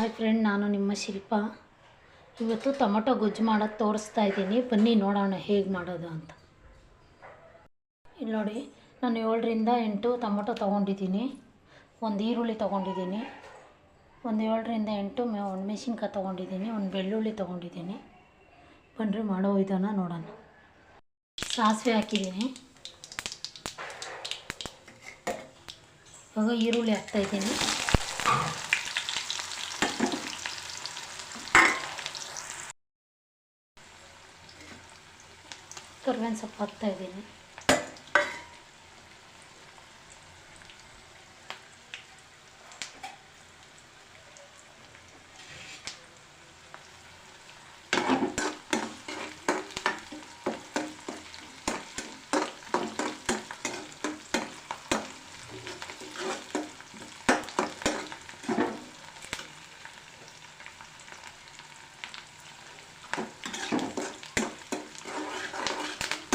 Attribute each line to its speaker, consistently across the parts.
Speaker 1: Hi friend ನಾನು ನಿಮ್ಮ ಶಿಲ್ಪ. ಇವತ್ತು ಟೊಮೊಟೊ ಗೊಜ್ಜು ಮಾಡೋದು ತೋರಿಸ್ತಾ ಇದ್ದೀನಿ. ಬನ್ನಿ ನೋಡೋಣ ಹೇಗೆ ಮಾಡೋದು ಅಂತ. ಇಲ್ಲಿ ನೋಡಿ, ನಾನು ಏಳರಿಂದ ಎಂಟು ಟೊಮೊಟೊ ತೊಗೊಂಡಿದ್ದೀನಿ. ಒಂದು ಈರುಳ್ಳಿ ತೊಗೊಂಡಿದ್ದೀನಿ. ಒಂದು ಏಳರಿಂದ ಎಂಟು ಮೆ ಒಣಮೆಣ್ಸಿನ್ಕಾಯಿ ತೊಗೊಂಡಿದ್ದೀನಿ. ಒಂದು ಬೆಳ್ಳುಳ್ಳಿ ತೊಗೊಂಡಿದ್ದೀನಿ. ಬನ್ನಿರಿ ಮಾಡೋ ವಿಧಾನ ನೋಡೋಣ. ಸಾಸಿವೆ ಹಾಕಿದ್ದೀನಿ. ಇವಾಗ ಈರುಳ್ಳಿ ಹಾಕ್ತಾಯಿದ್ದೀನಿ ಕರ್ಬೇವಿನ ಸೊಪ್ಪು ಹಾಕ್ತಾಯಿದ್ದೀನಿ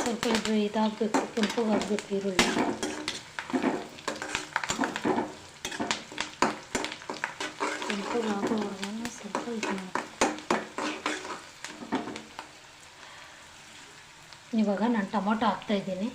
Speaker 1: ಸ್ವಲ್ಪ ಇದು ಇದಾಗಬೇಕು ಕೆಂಪಗಾಗಬೇಕು ಈರುಳ್ಳಿ ಕೆಂಪಗಾಗೋವರೆಗೂ ಸ್ವಲ್ಪ ಇದು ಇವಾಗ ನಾನು ಟೊಮೊಟೊ ಹಾಕ್ತಾಯಿದ್ದೀನಿ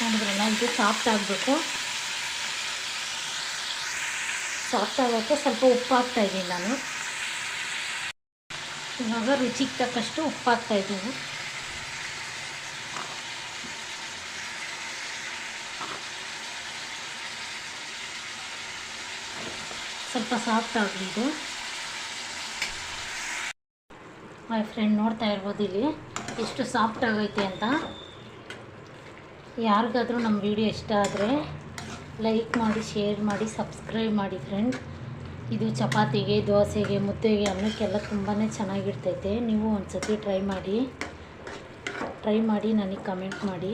Speaker 1: ನೋಡಿದ್ರಲ್ಲ ಇದು ಸಾಫ್ಟ್ ಆಗಬೇಕು. ಸಾಫ್ಟ್ ಆಗೋಕ್ಕೆ ಸ್ವಲ್ಪ ಉಪ್ಪು ಹಾಕ್ತಾಯಿದ್ದೀನಿ ನಾನು. ಇವಾಗ ರುಚಿಗೆ ತಕ್ಕಷ್ಟು ಉಪ್ಪು ಹಾಕ್ತಾಯಿದ್ದೀನಿ ಸ್ವಲ್ಪ ಸಾಫ್ಟ್ ಆಗಲಿ ಇದು. ಮೈ ಫ್ರೆಂಡ್ ನೋಡ್ತಾ ಇರ್ಬೋದು ಇಲ್ಲಿ. ಎಷ್ಟು ಸಾಫ್ಟ್ ಆಗೈತೆ ಅಂತ. ಯಾರಿಗಾದರೂ ನಮ್ಮ ವಿಡಿಯೋ ಇಷ್ಟ ಆದರೆ ಲೈಕ್ ಮಾಡಿ, ಶೇರ್ ಮಾಡಿ, ಸಬ್ಸ್ಕ್ರೈಬ್ ಮಾಡಿ ಫ್ರೆಂಡ್ ಇದು ಚಪಾತಿಗೆ, ದೋಸೆಗೆ, ಮುದ್ದೆಗೆ, ಅನ್ನಕ್ಕೆಲ್ಲ ತುಂಬಾ ಚೆನ್ನಾಗಿರ್ತೈತೆ. ನೀವು ಒಂದು ಸತಿ ಟ್ರೈ ಮಾಡಿ ಟ್ರೈ ಮಾಡಿ ನನಗೆ ಕಮೆಂಟ್ ಮಾಡಿ.